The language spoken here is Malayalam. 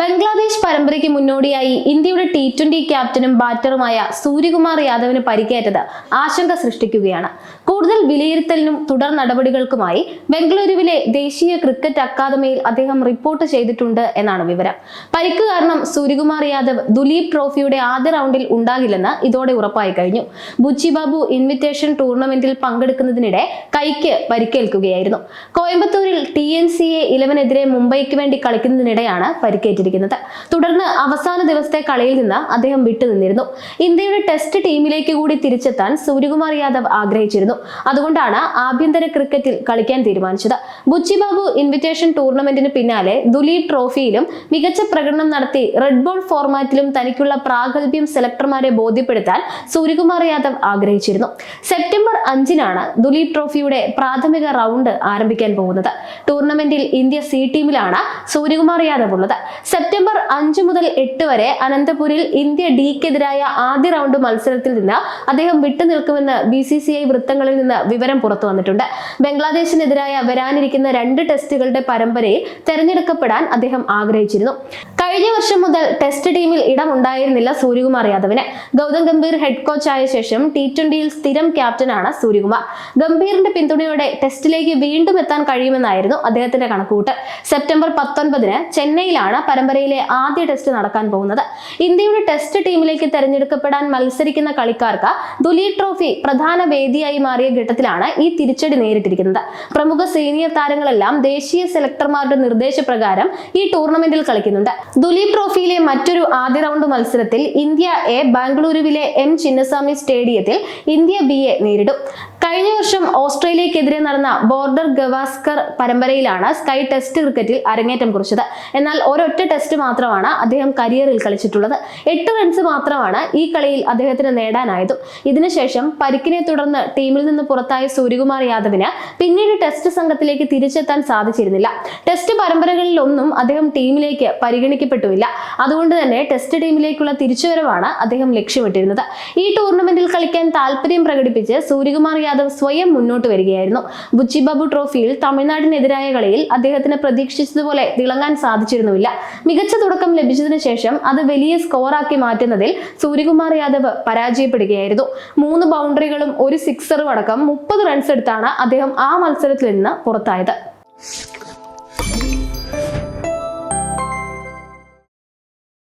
ബംഗ്ലാദേശ് പരമ്പരയ്ക്ക് മുന്നോടിയായി ഇന്ത്യയുടെ ടി ട്വന്റി ക്യാപ്റ്റനും ബാറ്ററുമായ സൂര്യകുമാർ യാദവിന് പരിക്കേറ്റത് ആശങ്ക സൃഷ്ടിക്കുകയാണ്. കൂടുതൽ വിലയിരുത്തലിനും തുടർ നടപടികൾക്കുമായി ബംഗളൂരുവിലെ ദേശീയ ക്രിക്കറ്റ് അക്കാദമിയിൽ അദ്ദേഹം റിപ്പോർട്ട് ചെയ്തിട്ടുണ്ട് എന്നാണ് വിവരം. പരിക്ക് കാരണം സൂര്യകുമാർ യാദവ് ദുലീപ് ട്രോഫിയുടെ ആദ്യ റൗണ്ടിൽ ഉണ്ടാകില്ലെന്ന് ഇതോടെ ഉറപ്പായി കഴിഞ്ഞു. ബുച്ചി ബാബു ഇൻവിറ്റേഷൻ ടൂർണമെന്റിൽ പങ്കെടുക്കുന്നതിനിടെ കൈക്ക് പരിക്കേൽക്കുകയായിരുന്നു. കോയമ്പത്തൂരിൽ ടി എൻ സി എ ഇലവനെതിരെ മുംബൈക്ക് വേണ്ടി കളിക്കുന്നതിനിടെയാണ് പരിക്കേറ്റിരിക്കുന്നത്. തുടർന്ന് അവസാന ദിവസത്തെ കളിയിൽ നിന്ന് അദ്ദേഹം വിട്ടുനിന്നിരുന്നു. ഇന്ത്യയുടെ ടെസ്റ്റ് ടീമിലേക്ക് കൂടി തിരിച്ചെത്താൻ സൂര്യകുമാർ യാദവ് ആഗ്രഹിച്ചിരുന്നു. അതുകൊണ്ടാണ് ആഭ്യന്തര ക്രിക്കറ്റിൽ കളിക്കാൻ തീരുമാനിച്ചത്. ബുച്ചി ബാബു ഇൻവിറ്റേഷൻ ടൂർണമെന്റിന് പിന്നാലെ ദുലീപ് ട്രോഫിയിലും മികച്ച പ്രകടനം നടത്തി റെഡ് ബോൾ ഫോർമാറ്റിലും തനിക്കുള്ള പ്രാഗൽഭ്യം സെലക്ടർമാരെ ബോധ്യപ്പെടുത്താൻ സൂര്യകുമാർ യാദവ് ആഗ്രഹിച്ചിരുന്നു. സെപ്റ്റംബർ അഞ്ചിനാണ് ദുലീപ് ട്രോഫിയുടെ പ്രാഥമിക റൗണ്ട് ആരംഭിക്കാൻ പോകുന്നത്. ടൂർണമെന്റിൽ ഇന്ത്യ സി ടീമിലാണ് സൂര്യകുമാർ യാദവ് ഉള്ളത്. സെപ്റ്റംബർ അഞ്ച് മുതൽ എട്ട് വരെ അനന്തപുരിൽ ഇന്ത്യ ഡിക്കെതിരായ ആദ്യ റൗണ്ട് മത്സരത്തിൽ നിന്ന് അദ്ദേഹം വിട്ടുനിൽക്കുമെന്ന് ബി സി സി ഐ വൃത്തങ്ങളിൽ നിന്ന് വിവരം പുറത്തു വന്നിട്ടുണ്ട്. ബംഗ്ലാദേശിനെതിരായ വരാനിരിക്കുന്ന രണ്ട് ടെസ്റ്റുകളുടെ പരമ്പരയിൽ തെരഞ്ഞെടുക്കപ്പെടാൻ അദ്ദേഹം ആഗ്രഹിച്ചിരുന്നു. കഴിഞ്ഞ വർഷം മുതൽ ടെസ്റ്റ് ടീമിൽ ഇടമുണ്ടായിരുന്നില്ല സൂര്യകുമാർ യാദവിന്. ഗൗതം ഗംഭീർ ഹെഡ് കോച്ച് ആയ ശേഷം ടി ട്വന്റിയിൽ സ്ഥിരം ക്യാപ്റ്റനാണ് സൂര്യകുമാർ. ഗംഭീറിന്റെ പിന്തുണയോടെ ടെസ്റ്റിലേക്ക് വീണ്ടും എത്താൻ കഴിയുമെന്നായിരുന്നു അദ്ദേഹത്തിന്റെ കണക്കുകൂട്ട്. സെപ്റ്റംബർ പത്തൊൻപതിന് ചെന്നൈയിലാണ് പരമ്പരയിലെ ആദ്യ ടെസ്റ്റ് നടക്കാൻ പോകുന്നത്. ഇന്ത്യയുടെ ടെസ്റ്റ് ടീമിലേക്ക് തെരഞ്ഞെടുക്കപ്പെടാൻ മത്സരിക്കുന്ന കളിക്കാർക്ക് ദുലീ ട്രോഫി പ്രധാന വേദിയായി മാറിയ ഘട്ടത്തിലാണ് ഈ തിരിച്ചടി നേരിട്ടിരിക്കുന്നത്. പ്രമുഖ സീനിയർ താരങ്ങളെല്ലാം ദേശീയ സെലക്ടർമാരുടെ നിർദ്ദേശപ്രകാരം ഈ ടൂർണമെന്റിൽ കളിക്കുന്നുണ്ട്. ദുലീപ് ട്രോഫിയിലെ മറ്റൊരു ആദ്യ റൗണ്ട് മത്സരത്തിൽ ഇന്ത്യ എ ബാംഗ്ലൂരുവിലെ എം ചിന്നസ്വാമി സ്റ്റേഡിയത്തിൽ ഇന്ത്യ ബി എ നേരിടും. കഴിഞ്ഞ വർഷം ഓസ്ട്രേലിയക്കെതിരെ നടന്ന ബോർഡർ ഗവാസ്കർ പരമ്പരയിലാണ് സ്കൈ ടെസ്റ്റ് ക്രിക്കറ്റിൽ അരങ്ങേറ്റം കുറിച്ചത്. എന്നാൽ ഒരൊറ്റ ടെസ്റ്റ് മാത്രമാണ് അദ്ദേഹം കരിയറിൽ കളിച്ചിട്ടുള്ളത്. എട്ട് റൺസ് മാത്രമാണ് ഈ കളിയിൽ അദ്ദേഹത്തിന് നേടാനായതും. ഇതിനുശേഷം പരിക്കിനെ തുടർന്ന് ടീമിൽ നിന്ന് പുറത്തായ സൂര്യകുമാർ യാദവിന് പിന്നീട് ടെസ്റ്റ് സംഘത്തിലേക്ക് തിരിച്ചെത്താൻ സാധിച്ചിരുന്നില്ല. ടെസ്റ്റ് പരമ്പരകളിലൊന്നും അദ്ദേഹം ടീമിലേക്ക് പരിഗണിക്കപ്പെട്ടുമില്ല. അതുകൊണ്ട് തന്നെ ടെസ്റ്റ് ടീമിലേക്കുള്ള തിരിച്ചുവരവാണ് അദ്ദേഹം ലക്ഷ്യമിട്ടിരുന്നത്. ഈ ടൂർണമെന്റിൽ കളിക്കാൻ താല്പര്യം പ്രകടിപ്പിച്ച് സൂര്യകുമാർ യാദവ് സ്വയം മുന്നോട്ട് വരികയായിരുന്നു. ബുച്ചിബാബു ട്രോഫിയിൽ തമിഴ്നാടിനെതിരായ കളിയിൽ അദ്ദേഹത്തിന് പ്രതീക്ഷിച്ചതുപോലെ തിളങ്ങാൻ സാധിച്ചിരുന്നില്ല മികച്ച തുടക്കം ലഭിച്ചതിന് ശേഷം അത് വലിയ സ്കോറാക്കി മാറ്റുന്നതിൽ സൂര്യകുമാർ യാദവ് പരാജയപ്പെടുകയായിരുന്നു. മൂന്ന് ബൗണ്ടറികളും ഒരു സിക്സറും അടക്കം മുപ്പത് റൺസ് എടുത്താണ് അദ്ദേഹം ആ മത്സരത്തിൽ നിന്ന് പുറത്തായത്.